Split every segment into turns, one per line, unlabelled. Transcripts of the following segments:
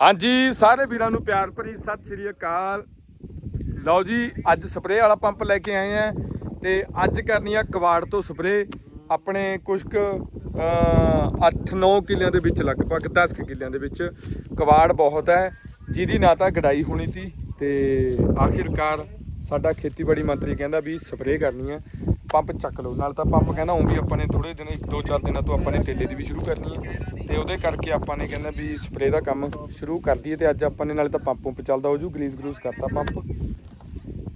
ਹਾਂਜੀ, ਸਾਰੇ ਵੀਰਾਂ ਨੂੰ ਪਿਆਰ ਭਰੀ ਸਤਿ ਸ੍ਰੀ ਅਕਾਲ। ਲਓ ਜੀ, ਅੱਜ ਸਪਰੇਅ ਵਾਲਾ ਪੰਪ ਲੈ ਕੇ ਆਏ ਆ ਤੇ ਅੱਜ ਕਰਨੀ ਆ ਕਵਾੜ ਤੋਂ ਸਪਰੇਅ। ਆਪਣੇ ਕੁਝ ਕੁ 8-9 ਕਿੱਲਿਆਂ ਦੇ ਵਿੱਚ, ਲਗਭਗ 10 ਕੁ ਕਿੱਲਿਆਂ ਦੇ ਵਿੱਚ ਕਵਾੜ ਬਹੁਤ ਹੈ। ਜਿਹਦੀ ਨਾ ਤਾਂ ਗੜਾਈ ਹੋਣੀ ਸੀ ਤੇ ਆਖਿਰਕਾਰ ਸਾਡਾ ਖੇਤੀਬਾੜੀ ਮੰਤਰੀ ਕਹਿੰਦਾ ਵੀ ਸਪਰੇਅ ਕਰਨੀ ਹੈ ਪੰਪ ਚੱਕ ਲਓ। ਨਾਲ ਤਾਂ ਪੰਪ ਕਹਿੰਦਾ ਉਹ ਵੀ ਆਪਾਂ ਨੇ ਥੋੜੇ ਦਿਨ, ਇੱਕ ਦੋ ਚਾਰ ਦਿਨਾਂ ਤੋਂ ਆਪਾਂ ਨੇ ਤੇਲੇ ਦੀ ਵੀ ਸ਼ੁਰੂ ਕਰਨੀ ਹੈ। ਤੇ ਉਹਦੇ ਕਰਕੇ ਆਪਾਂ ਨੇ ਕਹਿੰਦਾ ਵੀ ਸਪਰੇਅ ਦਾ ਕੰਮ ਸ਼ੁਰੂ ਕਰ ਦਈਏ ਤੇ ਅੱਜ ਆਪਾਂ ਨੇ ਨਾਲੇ ਤਾਂ ਪੰਪ ਪੰਪ ਚੱਲਦਾ ਹੋ ਜੂ ਗਰੀਸ ਗਰੂਸ ਕਰਤਾ ਪੰਪ।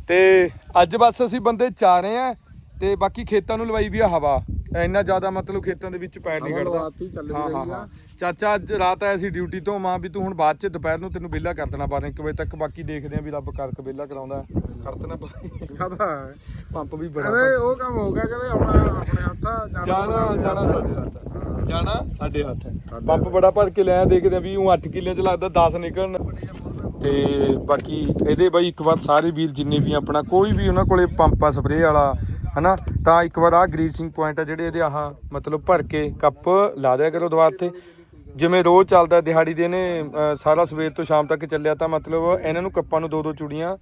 ਤੇ ਅੱਜ ਬਸ ਅਸੀਂ ਬੰਦੇ ਚਾਰੇ ਆ ਤੇ ਬਾਕੀ ਖੇਤਾਂ ਨੂੰ ਲਵਾਈ ਵੀ ਆ ਹਵਾ। ਇੰਨਾ ਜ਼ਿਆਦਾ ਮਤਲਬ ਖੇਤਾਂ ਦੇ ਵਿੱਚ ਪੈਰ ਨਹੀਂ
ਚੱਲ
ਹਾਂ
ਰਹੀ
ਹਾਂ
ਆ।
ਹਾਂ। ਚਾਚਾ ਅੱਜ ਰਾਤ ਆਇਆ ਸੀ ਡਿਊਟੀ ਤੋਂ ਮਾਂ ਵੀ ਤੂੰ ਹੁਣ ਬਾਅਦ ਚ ਦੁਪਹਿਰ ਨੂੰ ਤੈਨੂੰ ਵਿਹਲਾ ਕਰ ਦੇਣਾ 12 1 ਵਜੇ ਤੱਕ ਬਾਕੀ ਦੇਖਦੇ ਆ ਵੀ ਰੱਬ ਕਰਕ ਵਿਹਲਾ ਕਰਾਉਂਦਾ ਕਰਤਨਾ
ਕਾਹਦਾ
ਪੰਪ ਵੀ ਬੜਾ
ਅਰੇ ਉਹ ਕੰਮ ਹੋ ਗਿਆ ਕਹਿੰਦੇ ਆਪਣਾ ਆਪਣੇ ਹੱਥ
ਜਾਣਾ ਜਾਣਾ ਸਾਡੇ ਹੱਥ ਹੈ। ਜਾਣਾ ਸਾਡੇ ਹੱਥ ਹੈ ਪੰਪ ਬੜਾ ਭਰ ਕੇ ਲਿਆ ਦੇਖਦੇ ਆ ਵੀ ਉਹ 8 ਕਿੱਲੇ ਚ ਲੱਗਦਾ 10 ਨਿਕਲਣ। ਤੇ ਬਾਕੀ ਇਹਦੇ ਬਾਈ ਇੱਕ ਵਾਰ ਸਾਰੇ ਵੀਰ ਜਿੰਨੇ ਵੀ ਆਪਣਾ ਕੋਈ ਵੀ ਉਹਨਾਂ ਕੋਲੇ ਪੰਪ ਆ ਸਪਰੇਅ ਵਾਲਾ ਹਨਾ? ਤਾਂ ਇੱਕ ਵਾਰ ਆ ਗਰੀਸਿੰਗ ਪੁਆਇੰਟ ਆ ਜਿਹੜੇ ਇਹਦੇ ਆਹ ਮਤਲਬ ਭਰ ਕੇ ਕੱਪ ਲਾ ਦਿਆ ਕਰੋ ਦੁਆਰ ਤੇ। ਜਿਵੇਂ ਰੋਜ਼ ਚੱਲਦਾ, ਦਿਹਾੜੀ ਦੇ ਨੇ ਸਾਰਾ ਸਵੇਰ ਤੋਂ ਸ਼ਾਮ ਤੱਕ ਚੱਲਿਆ ਤਾਂ ਮਤਲਬ ਇਹਨਾਂ ਨੂੰ ਕੱਪਾਂ ਨੂੰ ਦੋ ਦੋ ਚੂੜੀਆਂ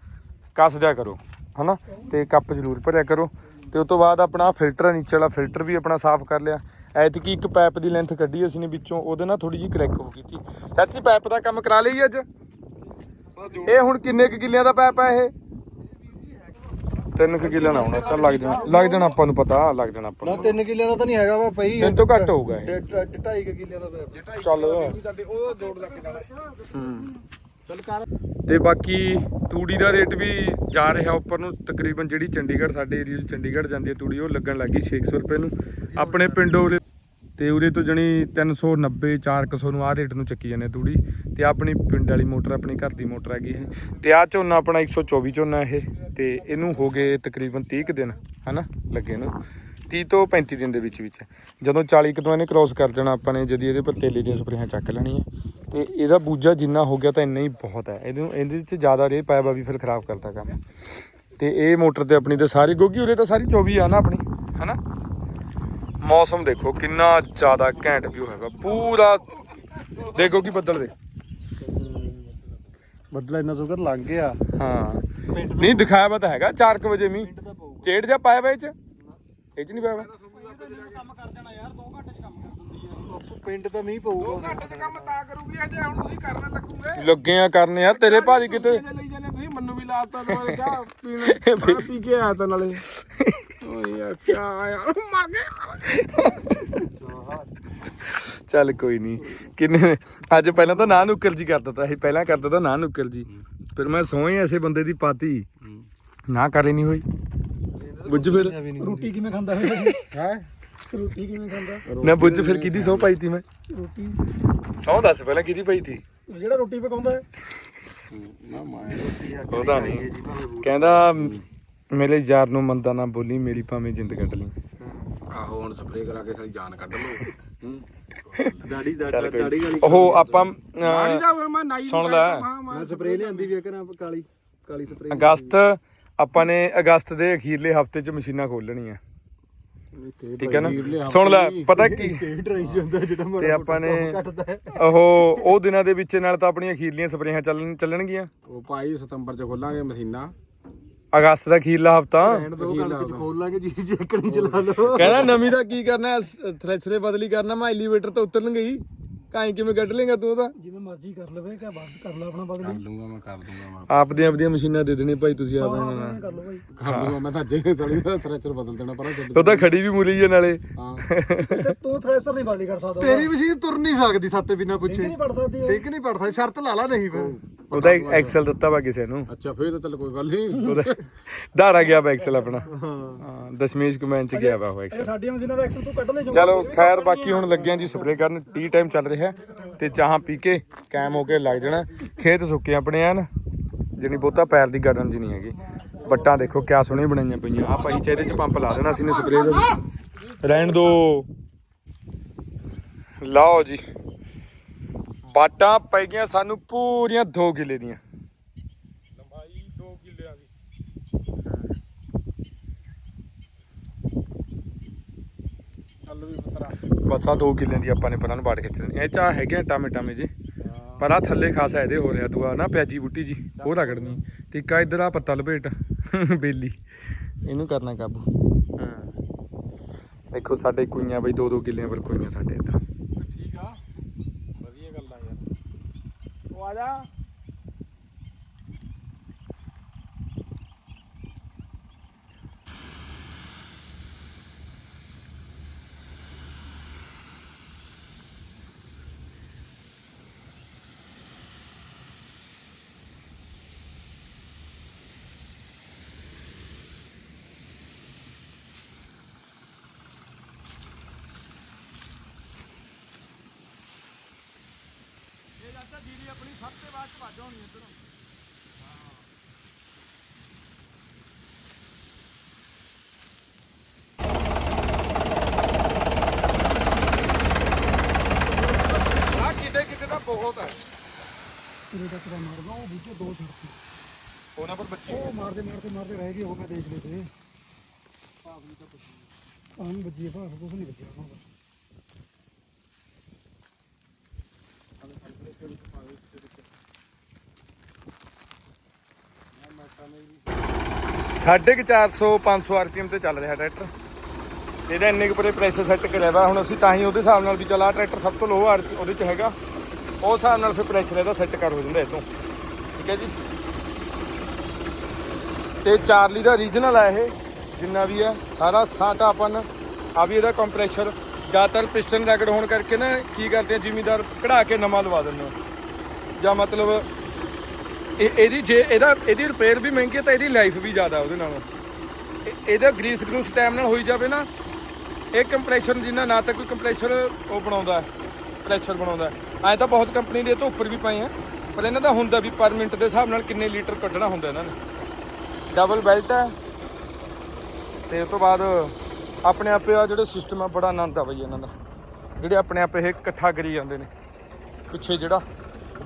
ਕੱਸ ਦਿਆ ਕਰੋ, ਹਨਾ? ਤੇ ਕੱਪ ਜ਼ਰੂਰ ਭਰਿਆ ਕਰੋ। ਤੇ ਉਸ ਤੋਂ ਬਾਅਦ ਆਪਣਾ ਫਿਲਟਰ ਨੀਚੇ ਵਾਲਾ ਫਿਲਟਰ ਵੀ ਆਪਣਾ ਸਾਫ਼ ਕਰ ਲਿਆ। ਐਤਕੀ ਇੱਕ ਪਾਈਪ ਦੀ ਲੈਂਥ ਕੱਢੀ ਅਸੀਂ ਨੇ ਵਿੱਚੋਂ, ਉਹਦੇ ਨਾਲ ਥੋੜੀ ਜਿਹੀ ਕਰੈਕ ਹੋ ਗਈ ਸੀ। ਚਾਚੀ ਪਾਈਪ ਦਾ ਕੰਮ ਕਰਾ ਲਈ ਅੱਜ? ਇਹ ਹੁਣ ਕਿੰਨੇ ਕੁ ਕਿੱਲਿਆਂ ਦਾ ਪਾਈਪ ਹੈ ਇਹ? ਤਿੰਨ ਕੁ ਕਿੱਲਿਆਂ ਦਾ ਹੋਣਾ ਚੱਲ ਲੱਗ ਜਾਣਾ ਲੱਗ ਜਾਣਾ ਆਪਾਂ ਨੂੰ ਪਤਾ ਲੱਗ ਜਾਣਾ ਆਪਾਂ
ਨਾ
ਨੂੰ।
3 ਕਿੱਲਿਆਂ ਦਾ ਤਾਂ ਨਹੀਂ ਹੈਗਾ ਵਾ ਪਈ
ਤਿੰਨ ਤੋਂ ਘੱਟ ਹੋਊਗਾ ਇਹ।
2.5 ਕਿੱਲਿਆਂ ਦਾ ਪਿਆ
ਚੱਲ।
ਸਾਡੇ ਉਹ ਜੋੜ ਲੱਗ ਜਾਣਾ।
ਹੂੰ।
ਚੱਲ ਕਰ।
ਤੇ ਬਾਕੀ ਤੂੜੀ ਦਾ ਰੇਟ ਵੀ ਜਾ ਰਿਹਾ ਉੱਪਰ ਨੂੰ ਤਕਰੀਬਨ ਜਿਹੜੀ ਚੰਡੀਗੜ੍ਹ ਸਾਡੇ ਏਰੀਆ 'ਚ ਚੰਡੀਗੜ੍ਹ ਜਾਂਦੀ ਹੈ ਤੂੜੀ ਉਹ ਲੱਗਣ ਲੱਗੀ 600 ਰੁਪਏ ਨੂੰ। ਆਪਣੇ ਪਿੰਡੋਂ ਤੇ ਉਰੇ ਤੋਂ ਜਣੀ 390 400 ਨੂੰ ਆਹ ਰੇਟ ਨੂੰ ਚੱਕੀ ਜਾਂਦੇ ਤੂੜੀ। ਤੇ ਆਪਣੀ ਪਿੰਡ ਵਾਲੀ ਮੋਟਰ, ਆਪਣੀ ਘਰ ਦੀ ਮੋਟਰ ਹੈਗੀ ਇਹ। ਤੇ ਆ ਝੋਨਾ ਆਪਣਾ 124 ਝੋਨਾ ਇਹ। ਤੇ ਇਹਨੂੰ ਹੋ ਗਏ ਤਕਰੀਬਨ 30 ਕੁ ਦਿਨ, ਹਨਾ, ਲੱਗੇ ਨੂੰ। 30 ਤੋਂ 35 ਦਿਨ ਦੇ ਵਿੱਚ ਵਿੱਚ ਜਦੋਂ 40 ਕੁ ਤੋਂ ਇਹਨੇ ਕ੍ਰੋਸ ਕਰ ਜਾਣਾ ਆਪਾਂ ਨੇ, ਜਦੀ ਇਹਦੇ ਪਰ ਤੇਲੇ ਦੀਆਂ ਸਪਰੇਹਾਂ ਚੱਕ ਲੈਣੀਆਂ। ਤੇ ਇਹਦਾ ਬੂਜਾ ਜਿੰਨਾ ਹੋ ਗਿਆ ਤਾਂ ਇੰਨਾ ਹੀ ਬਹੁਤ ਹੈ। ਇਹਨੂੰ, ਇਹਦੇ ਵਿੱਚ ਜ਼ਿਆਦਾ ਰੇਹ ਪਾਇਆ ਵਾ ਵੀ ਫਿਰ ਖਰਾਬ ਕਰਦਾ ਕੰਮ। ਤੇ ਇਹ ਮੋਟਰ ਤੇ ਆਪਣੀ ਤੇ ਸਾਰੀ, ਗੋਗੀ ਉਰੇ ਤਾਂ ਸਾਰੀ 24 ਆ ਨਾ ਆਪਣੀ, ਹਨਾ? ਮੌਸਮ ਦੇਖੋ ਕਿੰਨਾ ਜ਼ਿਆਦਾ ਘੈਂਟ ਵਿਊ ਹੈਗਾ। ਪੂਰਾ ਦੇਖੋ ਕੀ ਬੱਦਲ ਦੇ।
ਬੱਦਲਾ ਇੰਨਾ ਸੁਕਰ ਲੰਘ ਗਿਆ।
ਹਾਂ। ਨਹੀਂ ਦਿਖਾਇਆ ਵਾ ਤਾਂ ਹੈਗਾ 4 ਵਜੇ ਮੀ ਚੇੜ ਜਾ ਪਾਇਆ ਵਾ ਇਹ ਚ? ਇਹ ਚ ਨਹੀਂ ਪਾਇਆ ਵਾ?
ਪਿੰਡ ਤਾਂ ਮੀਂਹ ਪਊਗਾ।
ਘੱਟ ਤੇ ਕੰਮ ਤਾਂ ਕਰੂਗੀ ਅਜੇ ਹੁਣ ਤੁਸੀਂ ਕਰਨ ਲੱਗੂਗੇ।
ਲੱਗੇ ਆ ਕਰਨ ਯਾਰ ਤੇਰੇ ਭਾਜੀ ਕਿਤੇ?
ਇਹਦੇ ਲਈ ਜਾਂਦੇ ਤੁਸੀਂ ਮੰਨੂ ਵੀ ਲਾਤਾ ਨਾਲੇ ਚਾਹ ਪੀਣ ਪੀ ਕੇ ਆਇਆ ਤਾਂ ਨਾਲੇ। ਓਏ ਯਾਰ ਮਰ
ਚੱਲ ਕੋਈ ਨਹੀਂ ਕਿੰਨੇ ਅੱਜ ਪਹਿਲਾਂ ਤਾਂ ਨਾ ਨੁੱਕਰ ਜੀ ਕਰਦਾ ਤਾ ਇਹ ਪਹਿਲਾਂ ਕਰਦਾ ਤਾਂ ਨਾ ਨੁੱਕਰ ਜੀ। ਫਿਰ ਮੈਂ ਸੋਹੀ ਐਸੇ ਬੰਦੇ ਦੀ ਪਾਤੀ। ਨਾ ਕਰੇ ਨਹੀਂ ਹੋਈ। ਬੁੱਝ ਫਿਰ।
ਰੋਟੀ ਕਿਵੇਂ ਖਾਂਦਾ ਹੈ?
ਹੈ?
ਰੋਟੀ ਕਿਵੇਂ ਖਾਂਦਾ?
ਨਾ ਬੁੱਝ ਫਿਰ ਕਿਹਦੀ ਸੌ ਪਾਈ ਤੀ ਮੈਂ?
ਰੋਟੀ।
ਸੌ ਦੱਸ ਪਹਿਲਾਂ ਕਿਹਦੀ ਪਾਈ ਤੀ?
ਜਿਹੜਾ ਰੋਟੀ ਪਕਾਉਂਦਾ ਹੈ।
ਨਾ ਮਾਂ
ਉਹਦਾ ਨਹੀਂ। ਕਹਿੰਦਾ ਮੇਰੇ ਯਾਰ ਨੂੰ ਮੰਦਾ ਨਾ ਬੋਲੀ ਮੇਰੀ ਭਾਵੇਂ ਜਿੰਦ ਕੱਢ ਲਈ।
ਆਹੋ ਹੁਣ ਸਪਰੇਅ ਕਰਾ ਕੇ ਸਾਡੀ ਜਾਨ ਕੱਢ ਲਓ ਹੂੰ।
ਦਾੜੀ
ਚੱਲ ਕੋਈ ਨੀ। ਉਹ ਆਪਾਂ
ਮਾੜੀ
ਅਹ,
ਦਾ ਫਿਰ ਮੈਂ ਨਾਈ
ਸੁਣ ਲੈ।
ਮੈਂ ਸਪਰੇਅ ਲਿਆਂਦੀ ਵੀ ਕਰਾਂ ਕਾਲੀ ਕਾਲੀ ਸਪਰੇਅ
ਅਗਸਤ ਆਪਾਂ ਨੇ ਅਗਸਤ ਦੇ ਅਖੀਰਲੇ ਹਫ਼ਤੇ 'ਚ ਮਸ਼ੀਨਾਂ ਖੋਲਣੀਆਂ ਠੀਕ ਹੈ ਨਾ? ਸੁਣ ਲੈ ਪਤਾ ਕੀ?
ਡਰਾਈ ਜਾਂਦਾ ਜਿਹੜਾ
ਤੇ ਆਪਾਂ ਨੇ
ਕੱਟਦਾ ਹੈ।
ਉਹ ਉਹ ਦਿਨਾਂ ਦੇ ਵਿੱਚ ਨਾਲ ਤਾਂ ਆਪਣੀਆਂ ਅਖੀਰਲੀਆਂ ਸਪਰੇਆਂ ਚੱਲਣ ਚੱਲਣਗੀਆਂ।
ਉਹ ਭਾਈ ਸਤੰਬਰ ਚ ਖੋਲਾਂਗੇ ਮਸ਼ੀਨਾਂ।
ਅਗਸਤ ਦਾ ਅਖੀਰਲਾ ਹਫਤਾ।
ਐਂਡ ਦੋ ਕਣਕ ਚ ਖੋਲ ਲਾਂਗੇ ਜੀ ਜੇਕਣੀ ਚਲਾ ਲਓ।
ਕਹਿੰਦਾ ਨਵੀਂ ਦਾ ਕੀ ਕਰਨਾ ਥ੍ਰੈਸ਼ਰੇ ਬਦਲੀ ਕਰਨਾ ਮੈਂ ਐਲੀਵੇਟਰ ਤੋਂ ਉਤਰਨ ਗਈ। ਕਾਈ ਕਿਵੇਂ ਕੱਢ ਲੇਗਾ ਤੂੰ ਉਹਦਾ?
ਜਿਵੇਂ ਮਰਜ਼ੀ ਕਰ ਲਵੇ ਕਿ ਬਾਤ ਕਰ ਲਾ ਆਪਣਾ
ਕਰ
ਬਦਲੀ
ਲੂੰਗਾ ਮੈਂ ਕਰ ਦੂੰਗਾ ਮੈਂ।
ਆਪਦੀਆਂ ਆਪਦੀਆਂ ਮਸ਼ੀਨਾਂ ਦੇ ਦੇਣੀ ਭਾਈ ਤੁਸੀਂ ਆਪ ਇਹਨਾਂ ਨਾਲ
ਕਰ ਲਓ ਭਾਈ।
ਕਰ ਦੂੰਗਾ ਮੈਂ ਤਾਂ ਜੇ ਥੋੜੀ ਦਾ ਥ੍ਰੈਚਰ ਬਦਲ ਦੇਣਾ ਪਰ
ਉਹ ਤਾਂ ਖੜੀ ਵੀ ਮੁਲੀ ਹੈ ਨਾਲੇ।
ਹਾਂ।
ਅੱਛਾ ਤੂੰ ਥ੍ਰੈਸ਼ਰ ਨਹੀਂ ਬਦਲੀ ਕਰ ਸਕਦਾ
ਤੇਰੀ ਮਸ਼ੀਨ ਤੁਰ ਨਹੀਂ ਸਕਦੀ ਸੱਤੇ ਬਿਨਾ
ਠੀਕ
ਪੁੱਛੇ।
ਨਹੀਂ ਪੜ ਸਕਦੀ ਉਹ।
ਠੀਕ ਨਹੀਂ ਪੜ ਸਕਦੀ ਸ਼ਰਤ ਲਾ ਲਾ ਨਹੀਂ ਫਿਰ।
ਉਹਦਾ ਐਕਸਲ ਦਿੱਤਾ ਵਾ ਕਿਸੇ ਨੂੰ।
ਅੱਛਾ ਫੇਰ ਤਾਂ ਚੱਲ ਕੋਈ ਗੱਲ ਨਹੀਂ
ਉਹਦਾ ਧਾਰਾ ਗਿਆ ਵਾ ਐਕਸਲ ਆਪਣਾ। ਹਾਂ। ਦਸ਼ਮੇਸ਼ ਕਮੈਨ ਚ ਗਿਆ ਵਾ ਉਹ ਐਕਸਲ
ਸਾਡੀਆਂ ਮਸ਼ੀਨਾਂ ਦਾ ਐਕਸਲ ਤੂੰ ਕੱਢ ਲੈ
ਚਲੋ ਖੈਰ ਬਾਕੀ ਹੁਣ ਲੱਗਿਆ ਜੀ ਸਪਰੇਅ ਕਰਨ। ਟੀ ਟਾਈਮ ਚੱਲ ਰਿਹਾ ਤੇ ਚਾਹਾਂ ਪੀ ਕੇ ਕੈਮ ਹੋ ਕੇ ਲੱਗ ਜਾਣਾ। ਖੇਤ ਸੁੱਕੇ ਆਪਣੇ ਐਨ। ਜਣੀ ਬਹੁਤਾ ਪੈਰ ਦੀ ਗਰਦਨ ਜੀ ਨਹੀਂ ਹੈਗੀ। ਬੱਟਾਂ ਦੇਖੋ ਕਿਆ ਸੋਹਣੀਆਂ ਬਣਾਈਆਂ ਪਈਆਂ। ਆ ਭਾਈ ਚ ਇਹਦੇ ਚ ਪੰਪ ਲਾ ਦੇਣਾ ਅਸੀਂ ਨੇ ਸਪਰੇਅ ਦਾ। ਰਹਿਣ ਦੋ। ਲਓ ਜੀ। ਬਾਟਾਂ ਪੈ ਗਈਆਂ ਸਾਨੂੰ ਪੂਰੀਆਂ 2 ਕਿੱਲੇ ਦੀਆਂ।
ਲੰਬਾਈ 2 ਕਿੱਲਿਆਂ ਦੀ। ਚੱਲ ਵੀ ਪਤਰਾ।
ਬਸ ਆ 2 ਕਿੱਲਿਆਂ ਦੀ ਆਪਾਂ ਨੇ ਪਰਾਂ ਨੂੰ ਬਾੜ ਖਿੱਚ ਦੇਣੀ ਇਹ ਚਾ ਹੈਗੇ ਟਾਮੇ ਟਾਮੇ ਜੀ। ਪਰ ਆ ਥੱਲੇ ਖਾਸਾ ਇਹਦੇ ਹੋ ਰਿਹਾ ਦੂਆ ਨਾ ਪਿਆਜੀ ਬੂਟੀ ਜੀ ਉਹ ਰਗੜਨੀ। ਆ ਇੱਧਰ ਆ ਪੱਤਾ ਲਪੇਟ ਬੇਲੀ। ਇਹਨੂੰ ਕਰਨਾ ਕਾਬੂ। ਹਾਂ। ਦੇਖੋ ਸਾਡੇ ਕੁਈਆਂ ਬਈ ਦੋ ਦੋ ਕਿੱਲਿਆਂ ਪਰ ਕੁਈਆਂ ਸਾਡੇ ਤਾਂ
ਠੀਕ ਆ ਵਧੀਆ ਗੱਲ ਆ ਯਾਰ ਉਹ ਆ ਜਾ ਇਹ ਚਾਚਾ ਜੀਰੀ ਆਪਣੀ ਸਭ ਤੋਂ ਬਾਅਦ ਚ ਵੱਜ ਹੋਣੀ ਇੱਧਰੋਂ ਆ ਕਿਤੇ ਕਿਤੇ ਤਾਂ ਬਹੁਤ ਹੈ
ਤੇਰੇ ਤੱਕ ਦਾ ਮਾਰਦਾ ਉਹ ਬੂਝੇ ਦੋ ਛੜਤੀ
ਉਹਨਾਂ ਪਰ ਬੱਚੀ
ਉਹ ਮਾਰਦੇ ਮਾਰਦੇ ਮਾਰਦੇ ਰਹਿ ਗਏ ਉਹ ਮੈਂ ਦੇਖ ਲਏ ਤੇ ਭਾਵ ਨਹੀਂ ਤਾਂ ਬੱਜੀ ਆਹ ਬੱਜੀ ਹੈ ਭਾਵ ਕੁਝ ਨਹੀਂ ਬੱਜਿਆ ਉਹਨਾਂ ਦਾ
ਸਾਢੇ ਕੁ 400 500 ਆਰਪੀਐਮ ਤੇ ਚੱਲ ਰਿਹਾ ਟਰੈਕਟਰ। ਇਹਦਾ ਇੰਨੇ ਕੁ ਪਰੇ ਪ੍ਰੈਸ਼ਰ ਸੈੱਟ ਕਰਿਆ ਵਾ, ਹੁਣ ਅਸੀਂ ਤਾਂ ਹੀ ਉਹਦੇ ਹਿਸਾਬ ਨਾਲ ਵੀ ਚਲਾ ਟਰੈਕਟਰ ਸਭ ਤੋਂ ਲੋ ਆਰਪੀ ਉਹਦੇ ਚ ਹੈਗਾ। ਉਸ ਹਿਸਾਬ ਨਾਲ ਫਿਰ ਪ੍ਰੈਸ਼ਰ ਇਹਦਾ ਸੈੱਟ ਕਰ ਹੋ ਜਾਂਦਾ ਇਹ ਤੋਂ ਠੀਕ ਹੈ ਜੀ? ਤੇ ਚਾਰਲੀ ਦਾ ਰੀਜਨਲ ਆ ਇਹ, ਜਿੰਨਾ ਵੀ ਹੈ ਸਾਰਾ ਸਾਟਾ ਆਪਨ, ਆ ਵੀ ਇਹਦਾ ਕੰਪਰੈਸ਼ਰ ਜ਼ਿਆਦਾਤਰ ਪਿਸਟਨ ਰੈਕਡ ਹੋਣ ਕਰਕੇ ਨਾ ਕੀ ਕਰਦੇ ਆ, ਜ਼ਿਮੀਦਾਰ ਕਢਾ ਕੇ ਨਵਾਂ ਲਵਾ ਦਿੰਦੇ ਆ। ਜਾਂ ਮਤਲਬ ਇਹ ਇਹਦੀ ਜੇ ਇਹਦਾ ਇਹਦੀ ਰਿਪੇਅਰ ਵੀ ਮਹਿੰਗੀ ਹੈ ਤਾਂ ਇਹਦੀ ਲਾਈਫ ਵੀ ਜ਼ਿਆਦਾ ਉਹਦੇ ਨਾਲੋਂ। ਇਹ- ਇਹਦਾ ਗਰੀਸ ਗਰੂਸ ਟਾਈਮ ਨਾਲ ਹੋਈ ਜਾਵੇ ਨਾ, ਇਹ ਕੰਪਰੈਸ਼ਰ ਜਿੰਨਾ ਨਾ ਤਾਂ ਕੋਈ ਕੰਪਰੈਸ਼ਰ ਉਹ ਬਣਾਉਂਦਾ ਪ੍ਰੈਸ਼ਰ ਬਣਾਉਂਦਾ ਐ ਤਾਂ ਬਹੁਤ ਕੰਪਨੀ ਦੇ ਇਹ ਤੋਂ ਉੱਪਰ ਵੀ ਪਏ ਆ, ਪਰ ਇਹਨਾਂ ਦਾ ਹੁੰਦਾ ਵੀ ਪਰ ਮਿੰਟ ਦੇ ਹਿਸਾਬ ਨਾਲ ਕਿੰਨੇ ਲੀਟਰ ਕੱਢਣਾ ਹੁੰਦਾ ਇਹਨਾਂ ਨੇ। ਡਬਲ ਬੈਲਟ ਹੈ। ਤੇ ਉਸ ਤੋਂ ਬਾਅਦ ਆਪਣੇ ਆਪੇ ਆ ਜਿਹੜੇ ਸਿਸਟਮ ਆ, ਬੜਾ ਆਨੰਦ ਆ ਬਈ ਇਹਨਾਂ ਦਾ। ਜਿਹੜੇ ਆਪਣੇ ਆਪ ਇਹ ਇਕੱਠਾ ਕਰੀ ਜਾਂਦੇ ਨੇ। ਪਿੱਛੇ ਜਿਹੜਾ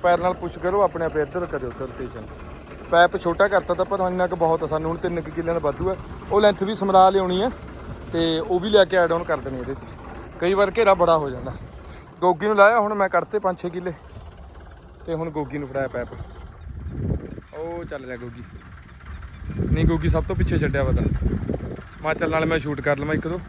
ਪੈਰ ਨਾਲ ਪੁਸ਼ ਕਰੋ, ਆਪਣੇ ਆਪ ਇੱਧਰ ਕਰਿਓ ਰੋਟੇਸ਼ਨ ਪੈਪ ਛੋਟਾ ਕਰਤਾ ਤਾਂ ਪਰ ਇੰਨਾ ਕੁ ਬਹੁਤ ਆ, ਸਾਨੂੰ ਹੁਣ 3 ਕਿੱਲਿਆਂ ਦਾ ਵਾਧੂ ਹੈ ਉਹ ਲੈਂਥ ਵੀ ਸਮਰਾ ਲਿਆਉਣੀ ਹੈ ਤੇ ਉਹ ਵੀ ਲੈ ਕੇ ਐਡ ਆਨ ਕਰ ਦੇਣੀ ਇਹਦੇ 'ਚ। ਕਈ ਵਾਰ ਘੇਰਾ ਬੜਾ ਹੋ ਜਾਂਦਾ। ਗੋਗੀ ਨੂੰ ਲਾਇਆ, ਹੁਣ ਮੈਂ ਕੱਢਤੇ 5-6 ਕਿੱਲੇ। ਤੇ ਹੁਣ ਗੋਗੀ ਨੂੰ ਫੜਾਇਆ ਪੈਪ। ਉਹ ਚੱਲ ਰਿਹਾ ਗੋਗੀ। ਨਹੀਂ, ਗੋਗੀ ਸਭ ਤੋਂ ਪਿੱਛੇ ਛੱਡਿਆ ਪਤਾ ਮਾ ਚੱਲ, ਨਾਲ ਮੈਂ ਸ਼ੂਟ ਕਰ ਲਵਾਂ ਇੱਕ ਦੋ।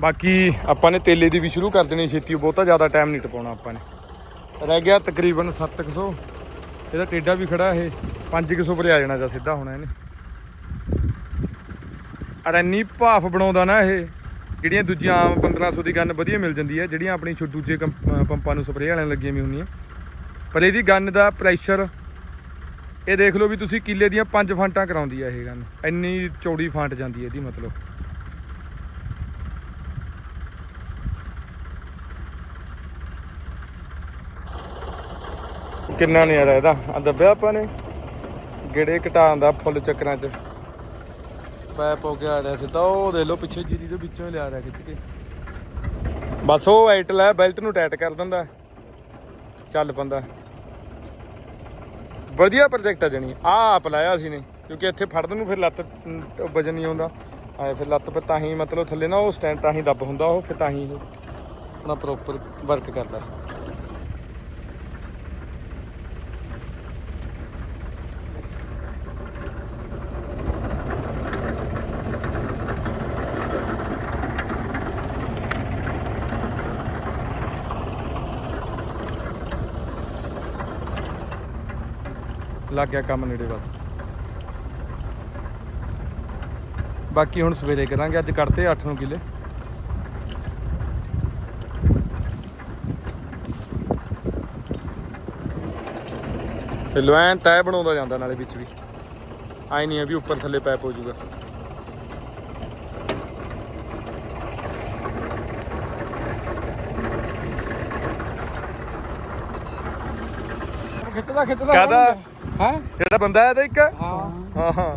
ਬਾਕੀ ਆਪਾਂ ਨੇ ਤੇਲੇ ਦੀ ਵੀ ਸ਼ੁਰੂ ਕਰ ਦੇਣੀ ਛੇਤੀ ਬਹੁਤਾ ਜ਼ਿਆਦਾ ਟਾਈਮ ਨਹੀਂ ਟਪਾਉਣਾ ਆਪਾਂ ਨੇ। ਰਹਿ ਗਿਆ ਤਕਰੀਬਨ 700 ਇਹਦਾ ਟੇਡਾ ਵੀ ਖੜਾ ਇਹ 500 ਪਰ ਆ ਜਾਣਾ ਜਾਂ ਸਿੱਧਾ ਹੋਣਾ ਇਹਨੇ। ਅਰ ਇੰਨੀ ਭਾਫ ਬਣਾਉਂਦਾ ਨਾ ਇਹ, ਜਿਹੜੀਆਂ ਦੂਜੀਆਂ ਆਮ 1500 ਦੀ ਗੰਨ ਵਧੀਆ ਮਿਲ ਜਾਂਦੀ ਹੈ, ਜਿਹੜੀਆਂ ਆਪਣੀ ਛੋ ਦੂਜੇ ਕੰਪ- ਪੰਪਾਂ ਨੂੰ ਸਪਰੇਅ ਵਾਲਿਆਂ ਲੱਗੀਆਂ ਵੀ ਹੁੰਦੀਆਂ। ਪਰ ਇਹਦੀ ਗੰਨ ਦਾ ਪ੍ਰੈਸ਼ਰ ਇਹ ਦੇਖ ਲਓ ਵੀ ਤੁਸੀਂ ਕਿੱਲੇ ਦੀਆਂ ਪੰਜ ਫਾਂਟਾਂ ਕਰਾਉਂਦੀ ਹੈ ਇਹ ਗੰਨ। ਇੰਨੀ ਚੌੜੀ ਫਾਂਟ ਜਾਂਦੀ ਹੈ ਇਹਦੀ ਮਤਲਬ। ਕਿੰਨਾ ਨਜ਼ਾਰਾ ਇਹਦਾ? ਆ ਦੱਬਿਆ ਆਪਾਂ ਨੇ? ਗੇੜੇ ਘਟਾਉਣ ਦਾ ਫੁੱਲ ਚੱਕਰਾਂ 'ਚ। ਪੈਪ ਹੋ ਗਿਆ ਰਿਹਾ ਸਿੱਧਾ ਉਹ ਦੇਖ ਲਓ ਪਿੱਛੇ ਜੀਰੀ ਦੇ ਵਿੱਚੋਂ ਲਿਆ ਰਿਹਾ ਖਿੱਚ ਕੇ। ਬਸ ਉਹ ਐਟਲ ਹੈ ਬੈਲਟ ਨੂੰ ਟਾਈਟ ਕਰ ਦਿੰਦਾ। ਚੱਲ ਪੰਦਾ ਵਧੀਆ ਪ੍ਰੋਜੈਕਟ ਆ ਜਣੀ। ਆ ਆਪ ਲਾਇਆ ਸੀ ਨੇ ਕਿਉਂਕਿ ਇੱਥੇ ਫੜਨ ਨੂੰ ਫਿਰ ਲੱਤ ਵਜਨ ਨਹੀਂ ਆਉਂਦਾ। ਆਏ ਫਿਰ ਲੱਤ ਪਰ ਤਾਂ ਹੀ ਮਤਲਬ ਥੱਲੇ ਨਾ ਉਹ ਸਟੈਂਡ ਤਾਂ ਹੀ ਦੱਬ ਹੁੰਦਾ ਉਹ ਫਿਰ ਤਾਂ ਹੀ ਆਪਣਾ ਪ੍ਰੋਪਰ ਵਰਕ ਕਰਦਾ। ਲੱਗ ਗਿਆ ਕੰਮ ਨੇੜੇ ਬਸ। ਬਾਕੀ ਹੁਣ ਸਵੇਰੇ ਕਰਾਂਗੇ, ਅੱਜ ਕੱਢਤੇ 8 ਨੂੰ ਕਿਲੇ। ਤੇ ਲੋੈਨ ਤੈ ਬਣਾਉਂਦਾ ਜਾਂਦਾ ਨਾਲੇ ਵਿੱਚ ਵੀ। ਆਈ ਨਹੀਂ ਆ ਵੀ ਉੱਪਰ ਥੱਲੇ ਪੈਪ ਹੋ ਜਾਊਗਾ।
ਖਿੱਚਦਾ ਖਿੱਚਦਾ।
ਕਾਹਦਾ?
ਹੈ।
ਜਿਹੜਾ ਬੰਦਾ ਹੈ ਤਾਂ ਇੱਕ?
ਹਾਂ।
ਹਾਂ ਹਾਂ।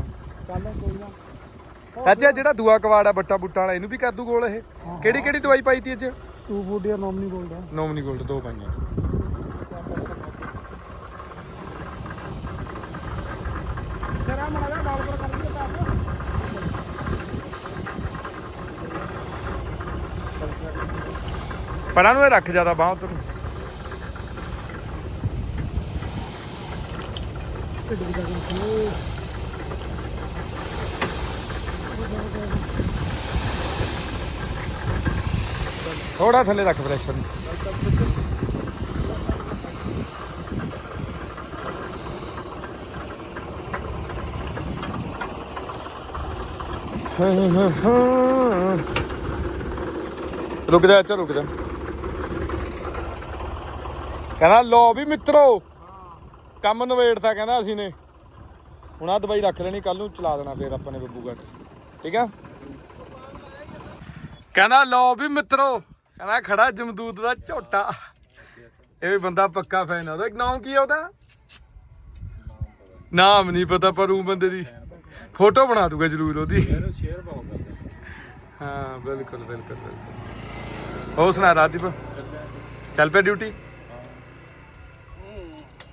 ਚੱਲ ਕੋਈ ਨਾ।
ਅੱਛਾ ਜਿਹੜਾ ਦੂਆ ਕਵਾੜ ਆ ਬੱਟਾ ਬੁੱਟਾਂ ਵਾਲਾ ਇਹਨੂੰ ਵੀ ਕਰ ਦੂ ਗੋਲ ਇਹ? ਕਿਹੜੀ ਕਿਹੜੀ ਦਵਾਈ ਪਾਈ ਤੀ ਅੱਜ?
ਟੂ ਫੂਡ ਜਾਂ ਨੋਮਨੀ ਬੋਲਦਾ
ਨੋਮਨੀ ਗੋਲਡ ਦੋ ਪਾਈਆਂ।
ਸ਼ਰਾ ਮੜਾ ਜਾ ਬਾਲ ਪਰ ਕਰ ਦਿੱਤਾ
ਪਰਾਂ ਨੂੰ ਇਹ ਰੱਖ ਜ਼ਿਆਦਾ ਬਾਹ ਉਧਰ ਥੋੜਾ ਥੱਲੇ ਰੱਖ ਪ੍ਰੈਸ਼ਰ ਨੂੰ। ਰੁਕ ਜਾ ਅੱਛਾ ਰੁਕ ਜਾ। ਕਹਿੰਦਾ ਲੋ ਵੀ ਮਿੱਤਰੋ ਕੰਮ ਨਵੇੜਤਾ ਕਹਿੰਦਾ ਅਸੀਂ ਨੇ। ਹੁਣ ਆ ਦਵਾਈ ਰੱਖ ਲੈਣੀ ਕੱਲ ਨੂੰ ਚਲਾ ਦੇਣਾ ਫੇਰ ਆਪਾਂ ਨੇ ਬੱਬੂ ਘਾਟ ਠੀਕ ਆ? ਕਹਿੰਦਾ ਲੋ ਵੀ ਮਿੱਤਰੋ, ਕਹਿੰਦਾ ਖੜਾ ਜਮਦੂਤ ਦਾ ਝੋਟਾ। ਇਹ ਵੀ ਬੰਦਾ ਪੱਕਾ ਫੈਨ ਆ। ਉਹਦਾ ਨਾਮ ਕੀ ਆ ਉਹਦਾ? ਨਾਮ ਨਹੀਂ ਪਤਾ, ਪਰ ਉਹ ਬੰਦੇ ਦੀ ਫੋਟੋ ਬਣਾ ਦੂਗਾ ਜਰੂਰ ਉਹਦੀ।
ਸ਼ੇਅਰ ਪਾਓ
ਹਾਂ, ਬਿਲਕੁਲ ਬਿਲਕੁਲ ਬਿਲਕੁਲ। ਹੋਰ ਸੁਣਾ ਰਾਜਦੀਪ? ਚੱਲ ਪਿਆ ਡਿਊਟੀ